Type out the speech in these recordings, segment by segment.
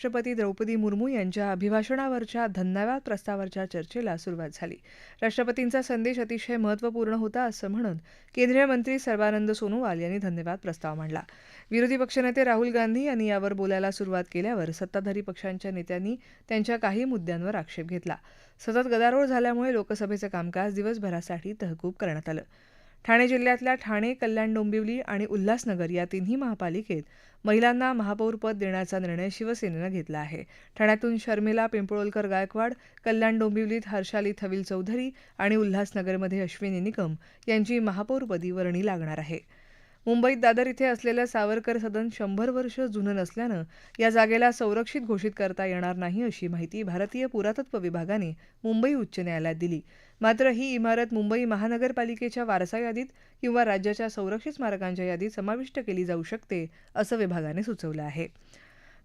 राष्ट्रपती द्रौपदी मुर्मू यांच्या अभिभाषणावरच्या धन्यवाद प्रस्तावावरच्या चर्चेला सुरुवात झाली. राष्ट्रपतींचा संदेश अतिशय महत्त्वपूर्ण होता असं म्हणून केंद्रीय मंत्री सर्वानंद सोनोवाल यांनी धन्यवाद प्रस्ताव मांडला. विरोधी पक्षनेते राहुल गांधी यांनी यावर बोलायला सुरुवात केल्यावर सत्ताधारी पक्षांच्या नेत्यांनी त्यांच्या काही मुद्द्यांवर आक्षेप घेतला. सतत गदारोळ झाल्यामुळे लोकसभेचं कामकाज दिवसभरासाठी तहकूब करण्यात आलं. ठाणे जिल्ह्यातल्या ठाणे कल्याण डोंबिवली आणि उल्हासनगर या तिन्ही महापालिकेत महिलांना महापौरपद देण्याचा निर्णय शिवसेनेनं घेतला आहे. ठाण्यातून शर्मिला पिंपळोलकर गायकवाड कल्याण डोंबिवलीत हर्षाली थविल चौधरी आणि उल्हासनगरमध्ये अश्विनी निकम यांची महापौरपदी वर्णी लागणार आहे. मुंबईत दादर इथे असलेलं सावरकर सदन शंभर वर्ष जुनं नसल्यानं या जागेला संरक्षित घोषित करता येणार नाही अशी माहिती भारतीय पुरातत्व विभागाने मुंबई उच्च न्यायालयात दिली. मात्र ही इमारत मुंबई महानगरपालिकेच्या वारसा यादीत किंवा राज्याच्या संरक्षित स्मारकांच्या यादीत समाविष्ट केली जाऊ शकते असं विभागाने सुचवलं आहे.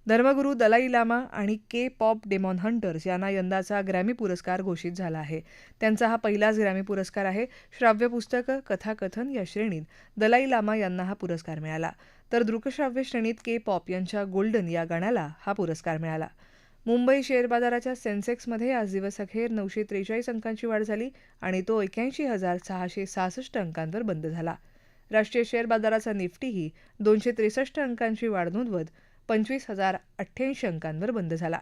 धर्मगुरू दलाई लामा आणि के पॉप डेमॉन हंटर्स यांना यंदाचा ग्रॅमी पुरस्कार घोषित झाला आहे. त्यांचा हा पहिलाच ग्रॅमी पुरस्कार आहे. श्राव्य पुस्तकं कथाकथन या श्रेणीत दलाई लामा यांना हा पुरस्कार मिळाला. तर दृकश्राव्य श्रेणीत के पॉप यांच्या गोल्डन या गाण्याला हा पुरस्कार मिळाला. मुंबई शेअर बाजाराच्या सेन्सेक्समध्ये आज दिवसअखेर नऊशे त्रेचाळीस अंकांची वाढ झाली आणि तो एक्याऐंशी हजार सहाशे सहासष्ट अंकांवर बंद झाला. राष्ट्रीय शेअर बाजाराचा निफ्टीही दोनशे त्रेसष्ट अंकांची वाढ नोंदवत पंचवीस हजार अठ्ठ्याऐंशी अंकांवर बंद झाला.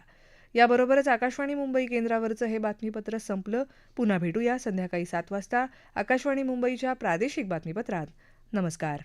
याबरोबरच आकाशवाणी मुंबई केंद्रावरचं हे बातमीपत्र संपलं. पुन्हा भेटूया संध्याकाळी सात वाजता. आकाशवाणी मुंबईच्या प्रादेशिक बातमीपत्रात. नमस्कार.